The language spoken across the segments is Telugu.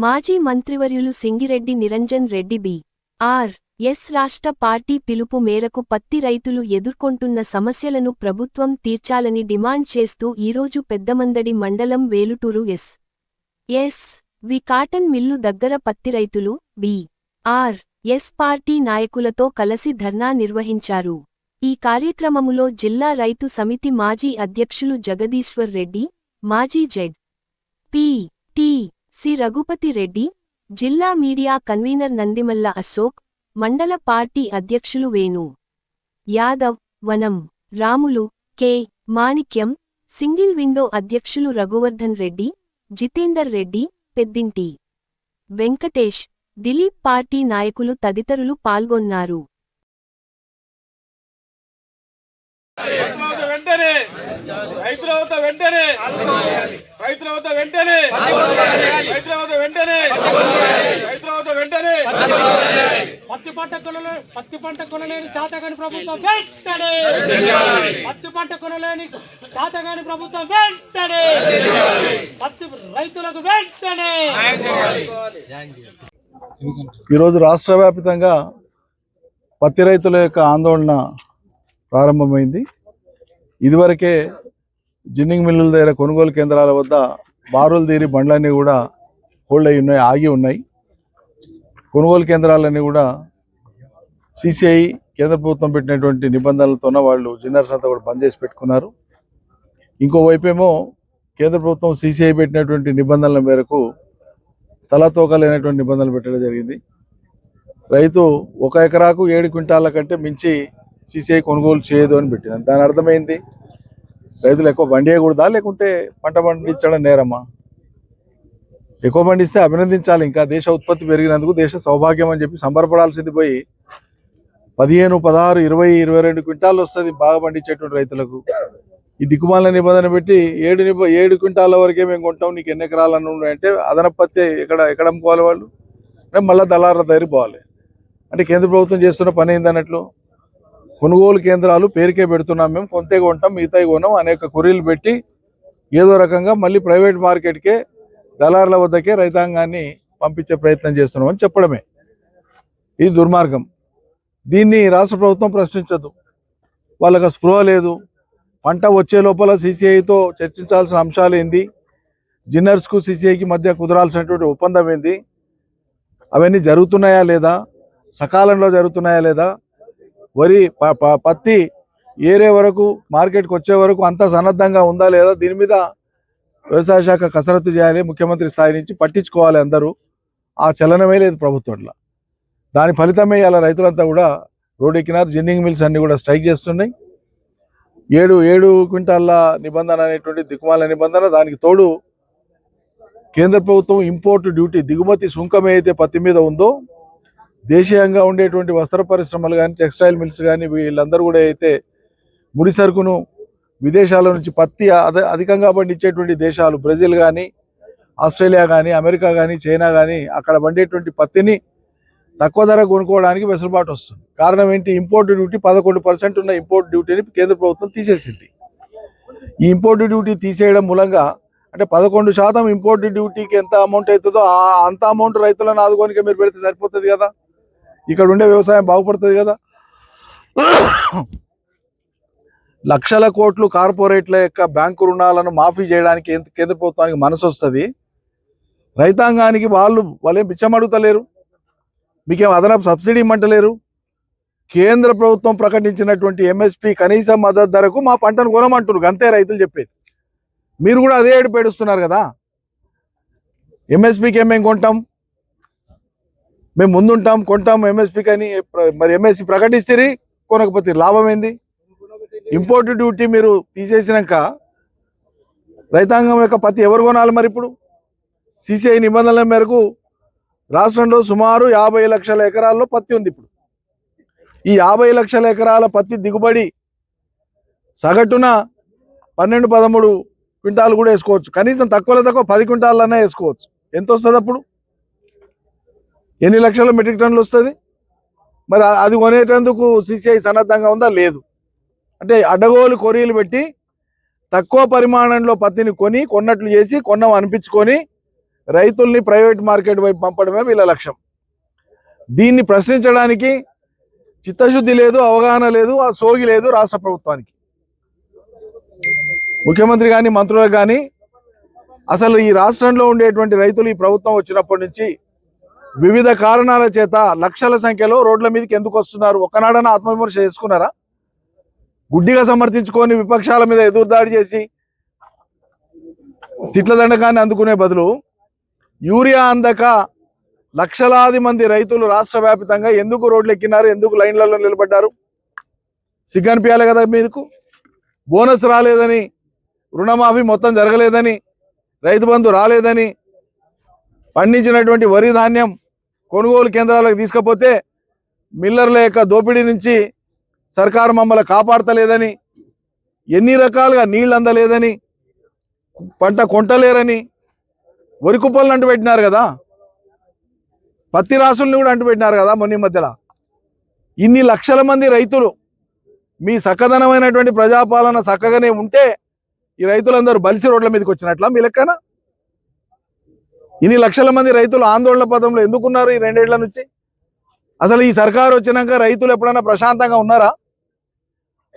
మాజీ మంత్రివర్యులు Singireddy Niranjan Reddy B. R. S. రాష్ట్ర పార్టీ పిలుపు మేరకు పత్తి రైతులు ఎదుర్కొంటున్న సమస్యలను ప్రభుత్వం తీర్చాలని డిమాండ్ చేస్తూ ఈరోజు పెద్దమందడి మండలం Veluturu S. S. V. Cotton mill దగ్గర పత్తి రైతులు బి. ఆర్. ఎస్. పార్టీ నాయకులతో కలసి ధర్నా నిర్వహించారు. ఈ కార్యక్రమములో జిల్లా రైతు సమితి మాజీ అధ్యక్షులు జగదీశ్వర్ రెడ్డి మాజీ Z. P. T. C. Raghupathi Reddy జిల్లా మీడియా కన్వీనర్ నందిమల్ల అశోక్ మండల పార్టీ అధ్యక్షులు Venu Yadav Vanam Ramulu K. Manikyam single window అధ్యక్షులు రఘువర్ధన్ రెడ్డి జితేందర్ రెడ్డి పెద్దింటి వెంకటేష్ దిలీప్ పార్టీ నాయకులు తదితరులు పాల్గొన్నారు. వెంటనే. వెంటనే రైతులవత వెంటనే! రైతులవత వెంటనే! రైతులవత వెంటనే వెంటనే! పత్తి పంట కొనలే పత్తి పంట కొనలేని చాతగాని ప్రభుత్వం వెంటనే! పత్తి పంట కొనలేని చాతగాని ప్రభుత్వం వెంటనే! పత్తి రైతులకు వెంటనే! ఈరోజు రాష్ట్ర వ్యాప్తంగా పత్తి రైతుల యొక్క ఆందోళన ప్రారంభమైంది. ఇదివరకే జిన్నింగ్ మిల్లుల దగ్గర కొనుగోలు కేంద్రాల వద్ద బారులు తీరి బండ్లన్నీ కూడా హోల్డ్ అయి ఉన్నాయి ఆగి ఉన్నాయి. కొనుగోలు కేంద్రాలన్నీ కూడా సిసిఐ కేంద్ర ప్రభుత్వం పెట్టినటువంటి నిబంధనలతోన వాళ్ళు జిన్నర్స్ అంతా కూడా బంద్ చేసి పెట్టుకున్నారు. ఇంకోవైపేమో కేంద్ర ప్రభుత్వం సిసిఐ పెట్టినటువంటి నిబంధనల మేరకు తలతోకలేనటువంటి నిబంధనలు పెట్టడం జరిగింది. రైతు ఒక ఎకరాకు ఏడు క్వింటాల కంటే మించి సీసీఐ కొనుగోలు చేయదు అని పెట్టింది. దాని అర్థమైంది? రైతులు ఎక్కువ బండి వేయకూడదా? లేకుంటే పంట పండించడం నేరమ్మా ఎక్కువ పండిస్తే అభినందించాలి. ఇంకా దేశ ఉత్పత్తి పెరిగినందుకు దేశ సౌభాగ్యం అని చెప్పి సంబరపడాల్సింది పోయి పదిహేను పదహారు ఇరవై ఇరవై రెండు క్వింటాలు వస్తుంది బాగా పండించేటువంటి రైతులకు. ఈ దిక్కుమాల నిబంధన పెట్టి ఏడు నిబ ఏడు క్వింటాల వరకే మేము కొంటాం. నీకు ఎన్ని ఎకరాలను అంటే అదనపత్తి ఎక్కడ ఎక్కడ అమ్ముకోవాలి వాళ్ళు? అంటే మళ్ళీ దళారుల దగ్గరికి పోవాలి. అంటే కేంద్ర ప్రభుత్వం చేస్తున్న పని ఏందన్నట్లు కొనుగోలు కేంద్రాలు పేరుకే పెడుతున్నాం మేము కొంతే కొంటాం మిగతాయి కొనం అనేక కొరీలు పెట్టి ఏదో రకంగా మళ్ళీ ప్రైవేట్ మార్కెట్కే దళారుల వద్దకే రైతాంగాన్ని పంపించే ప్రయత్నం చేస్తున్నామని చెప్పడమే. ఇది దుర్మార్గం. దీన్ని రాష్ట్ర ప్రభుత్వం ప్రశ్నించదు. వాళ్ళకి స్పృహ లేదు. పంట వచ్చే లోపల సీసీఐతో చర్చించాల్సిన అంశాలు ఏంది? జిన్నర్స్కు సీసీఐకి మధ్య కుదరాల్సినటువంటి ఒప్పందం ఏంది? అవన్నీ జరుగుతున్నాయా లేదా? సకాలంలో జరుగుతున్నాయా లేదా? వరి ప- ప- పత్తి ఏరే వరకు మార్కెట్కి వచ్చే వరకు అంతా సన్నద్ధంగా ఉందా లేదా దీని మీద వ్యవసాయ శాఖ కసరత్తు చేయాలి ముఖ్యమంత్రి స్థాయి నుంచి పట్టించుకోవాలి అందరూ. ఆ చలనమే లేదు ప్రభుత్వంలో దాని ఫలితమే ఇలా రైతులంతా కూడా రోడ్ ఎక్కినారు జిన్నింగ్ మిల్స్ అన్ని కూడా స్ట్రైక్ చేస్తున్నాయి. ఏడు ఏడు క్వింటాల్ల నిబంధన అనేటువంటి దిక్కుమాల నిబంధన దానికి తోడు కేంద్ర ప్రభుత్వం ఇంపోర్ట్ డ్యూటీ దిగుమతి సుంకం ఏదైతే పత్తి మీద ఉందో దేశీయంగా ఉండేటువంటి వస్త్ర పరిశ్రమలు కానీ టెక్స్టైల్ మిల్స్ కానీ వీళ్ళందరూ కూడా అయితే ముడి సరుకును విదేశాల నుంచి పత్తి అధికంగా పండించేటువంటి దేశాలు బ్రెజిల్ కానీ ఆస్ట్రేలియా కానీ అమెరికా కానీ చైనా కానీ అక్కడ పండేటువంటి పత్తిని తక్కువ ధర కొనుక్కోవడానికి వెసులుబాటు వస్తుంది. కారణం ఏంటి? ఇంపోర్ట్ డ్యూటీ పదకొండు పర్సెంట్ ఉన్న ఇంపోర్ట్ డ్యూటీని కేంద్ర ప్రభుత్వం తీసేసింది. ఈ ఇంపోర్ట్ డ్యూటీ తీసేయడం మూలంగా అంటే పదకొండు శాతం ఇంపోర్ట్ డ్యూటీకి ఎంత అమౌంట్ అవుతుందో ఆ అంత అమౌంట్ రైతులను ఆదుకోనికే మీరు పెడితే సరిపోతుంది కదా? ఇక్కడ ఉండే వ్యవసాయం బాగుపడుతుంది కదా. లక్షల కోట్లు కార్పొరేట్ల యొక్క బ్యాంకు రుణాలను మాఫీ చేయడానికి కేంద్ర ప్రభుత్వానికి మనసు వస్తుంది. రైతాంగానికి వాళ్ళు వాళ్ళేం బిచ్చం అడుగుతలేరు మీకేం అదనపు సబ్సిడీ ఇమ్మంటలేరు. కేంద్ర ప్రభుత్వం ప్రకటించినటువంటి ఎంఎస్పి కనీస మద్దతు ధరకు మా పంటను కొనమంటున్నారు. అంతే రైతులు చెప్పేది. మీరు కూడా అదే ఏడు పేడుస్తున్నారు కదా. ఎంఎస్పికి ఏమేమి కొంటాం? మేము ముందుంటాం కొంటాం ఎంఎస్పికి అని ప్ర- మరి ఎంఎస్సి ప్రకటిస్తే కొనకపోతే లాభం ఏంది? ఇంపోర్ట్ డ్యూటీ మీరు తీసేసినాక రైతాంగం యొక్క పత్తి ఎవరు కొనాలి మరి ఇప్పుడు? సిసిఐ నిబంధనల మేరకు రాష్ట్రంలో సుమారు యాభై లక్షల ఎకరాల్లో పత్తి ఉంది ఇప్పుడు. ఈ యాభై లక్షల ఎకరాల పత్తి దిగుబడి సగటున పన్నెండు పదమూడు క్వింటాలు కూడా వేసుకోవచ్చు. కనీసం తక్కువలో తక్కువ పది క్వింటాలన్నా వేసుకోవచ్చు. ఎంత వస్తుంది అప్పుడు ఎన్ని లక్షల మెట్రిక్ టన్నులు వస్తుంది? మరి అది కొనేటందుకు సిసిఐ సన్నద్ధంగా ఉందా? లేదు. అంటే అడ్డగోలు కొరీలు పెట్టి తక్కువ పరిమాణంలో పత్తిని కొని కొన్నట్లు చేసి కొన్నాం అనిపించుకొని రైతుల్ని ప్రైవేట్ మార్కెట్ వైపు పంపడమే వీళ్ళ లక్ష్యం. దీన్ని ప్రశ్నించడానికి చిత్తశుద్ధి లేదు అవగాహన లేదు ఆ సోగి లేదు రాష్ట్ర ప్రభుత్వానికి. ముఖ్యమంత్రి కానీ మంత్రులకు కానీ అసలు ఈ రాష్ట్రంలో ఉండేటువంటి రైతులు ఈ ప్రభుత్వం వచ్చినప్పటి నుంచి వివిధ కారణాల చేత లక్షల సంఖ్యలో రోడ్ల మీదకి ఎందుకు వస్తున్నారు? ఒకనాడన ఆత్మవిమర్శ చేసుకున్నారా? గుడ్డిగా సమర్థించుకొని విపక్షాల మీద ఎదురుదాడి చేసి తిట్ల దండకాన్ని అందుకునే బదులు యూరియా అందక లక్షలాది మంది రైతులు రాష్ట్ర వ్యాప్తంగా ఎందుకు రోడ్లు ఎక్కినారు ఎందుకు లైన్లలో నిలబడ్డారు? సిగ్గనిపించాలి కదా మీకు బోనస్ రాలేదని రుణమాఫీ మొత్తం జరగలేదని రైతు బంధు రాలేదని పండించినటువంటి వరి ధాన్యం కొనుగోలు కేంద్రాలకు తీసుకపోతే మిల్లర్ల యొక్క దోపిడీ నుంచి సర్కారు మమ్మల్ని కాపాడతలేదని ఎన్ని రకాలుగా నీళ్ళు అందలేదని పంట కొంటలేరని వరి కుప్పలను అంటుపెట్టినారు కదా. పత్తి రాసుల్ని కూడా అంటుపెట్టినారు కదా మొన్న మధ్యలో. ఇన్ని లక్షల మంది రైతులు మీ సక్కదనమైనటువంటి ప్రజాపాలన చక్కగానే ఉంటే ఈ రైతులందరూ బలిసి రోడ్ల మీదకి వచ్చినట్లా మీ లెక్కన? ఇన్ని లక్షల మంది రైతులు ఆందోళన పదంలో ఎందుకున్నారు ఈ రెండేళ్ళ నుంచి? అసలు ఈ సర్కారు వచ్చినాక రైతులు ఎప్పుడైనా ప్రశాంతంగా ఉన్నారా?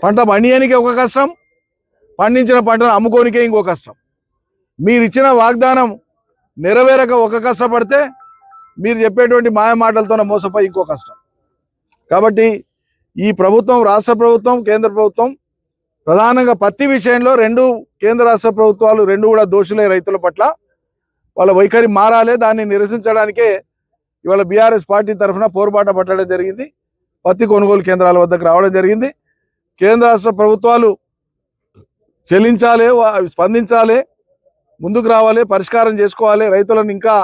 పంట పండియనికే ఒక కష్టం పండించిన పంటను అమ్ముకోనికే ఇంకో కష్టం. మీరు ఇచ్చిన వాగ్దానం నెరవేరక ఒక కష్టపడితే మీరు చెప్పేటువంటి మాయ మాటలతోనే మోసపోయి ఇంకో కష్టం. కాబట్టి ఈ ప్రభుత్వం రాష్ట్ర ప్రభుత్వం కేంద్ర ప్రభుత్వం ప్రధానంగా పత్తి విషయంలో రెండు కేంద్ర రాష్ట్ర ప్రభుత్వాలు రెండు కూడా దోషులే రైతుల పట్ల. వాళ్ళ వైఖరి మారాలే దాన్ని నిరసించడానికే ఇవాళ బీఆర్ఎస్ పార్టీ తరఫున పోరుబాట పట్టడం జరిగింది. పత్తి కొనుగోలు కేంద్రాల వద్దకు రావడం జరిగింది. కేంద్ర రాష్ట్ర ప్రభుత్వాలు చెల్లించాలి స్పందించాలి ముందుకు రావాలి పరిష్కారం చేసుకోవాలి రైతులను ఇంకా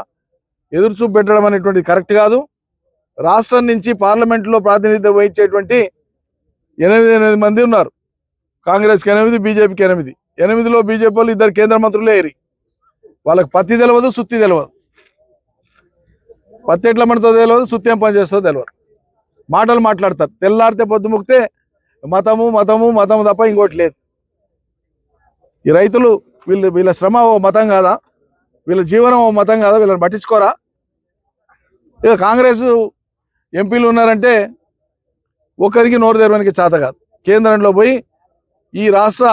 ఎదురుచూపు పెట్టడం అనేటువంటి కరెక్ట్ కాదు. రాష్ట్రం నుంచి పార్లమెంట్లో ప్రాతినిధ్యం వహించేటువంటి ఎనిమిది ఎనిమిది మంది ఉన్నారు. కాంగ్రెస్కి ఎనిమిది బీజేపీకి ఎనిమిది. ఎనిమిదిలో బీజేపీ వాళ్ళు ఇద్దరు కేంద్ర మంత్రులే ఏరి. వాళ్ళకి పత్తి తెలియదు సుత్తి తెలియదు పత్తి ఎట్లా మనతో తెలియదు సుత్తి ఏం పని చేస్తుందో తెలియదు మాటలు మాట్లాడతారు. తెల్లారితే పొద్దు ముక్తే మతము మతము మతము తప్ప ఇంకోటి లేదు. ఈ రైతులు వీళ్ళు వీళ్ళ శ్రమ ఓ మతం కాదా? వీళ్ళ జీవనం ఓ మతం కాదా? వీళ్ళని పట్టించుకోరా? ఇక కాంగ్రెస్ ఎంపీలు ఉన్నారంటే ఒకరికి నోరు తెరవడానికి చేత కాదు. కేంద్రంలో పోయి ఈ రాష్ట్ర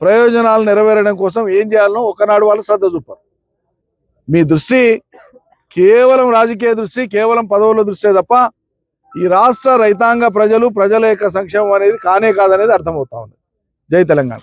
ప్రయోజనాలు నెరవేరడం కోసం ఏం చేయాలనో ఒకనాడు వాళ్ళు శ్రద్ధ చూపారు. మీ దృష్టి కేవలం రాజకీయ దృష్టి కేవలం పదవుల దృష్టి తప్ప ఈ రాష్ట్ర రైతాంగ ప్రజలు ప్రజల యొక్క సంక్షేమం అనేది కానే కాదనేది అర్థమవుతా ఉంది. జై తెలంగాణ.